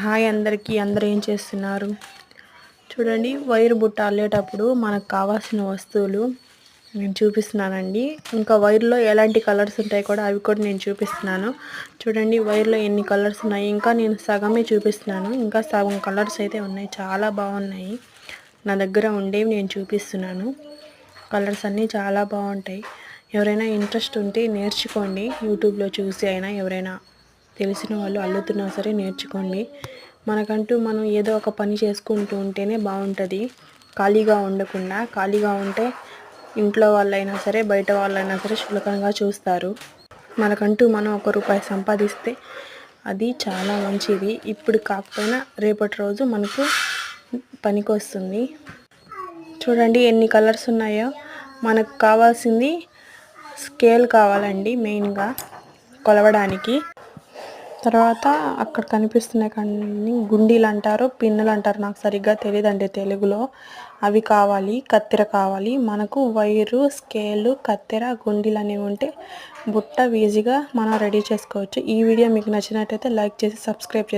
Hi అందరికీ అందరూ ఏం చేస్తున్నారు? చూడండి వైర్ బుట్ట అల్లేటప్పుడు మనకు కావాల్సిన వస్తువులు నేను చూపిస్తున్నానండి. ఇంకా వైర్లో ఎలాంటి కలర్స్ ఉంటాయి కూడా అవి కూడా నేను చూపిస్తున్నాను. చూడండి వైర్లో ఎన్ని కలర్స్ ఉన్నాయి? ఇంకా నేను సగమే చూపిస్తున్నాను. ఇంకా సగం కలర్స్ అయితే ఉన్నాయి. చాలా బాగున్నాయి. నా దగ్గర ఉండేవి నేను చూపిస్తున్నాను. కలర్స్ అన్నీ చాలా బాగుంటాయి. ఎవరైనా ఇంట్రెస్ట్ ఉంటే నేర్చుకోండి. యూట్యూబ్లో చూసి అయినా ఎవరైనా తెలిసిన వాళ్ళు అల్లుతున్నా సరే నేర్చుకోండి. మనకంటూ మనం ఏదో ఒక పని చేసుకుంటూ ఉంటేనే బాగుంటుంది. ఖాళీగా ఉండకుండా ఖాళీగా ఉంటే ఇంట్లో వాళ్ళైనా సరే బయట వాళ్ళైనా సరే చులకనగా చూస్తారు. మనకంటూ మనం ఒక రూపాయి సంపాదిస్తే అది చాలా మంచిది. ఇప్పుడు కాకపోయినా రేపటి రోజు మనకు పనికొస్తుంది. చూడండి ఎన్ని కలర్స్ ఉన్నాయో. మనకు కావాల్సింది స్కేల్ కావాలండి మెయిన్గా కొలవడానికి. తర్వాత అక్కడ కనిపిస్తున్నాయి కానీ గుండీలు అంటారు పిన్నులు అంటారు. నాకు సరిగ్గా తెలియదండి తెలుగులో. అవి కావాలి కత్తెర కావాలి. మనకు వైరు స్కేలు కత్తెర గుండీలు అనేవి ఉంటే బుట్ట ఈజీగా మనం రెడీ చేసుకోవచ్చు. ఈ వీడియో మీకు నచ్చినట్టయితే లైక్ చేసి సబ్స్క్రైబ్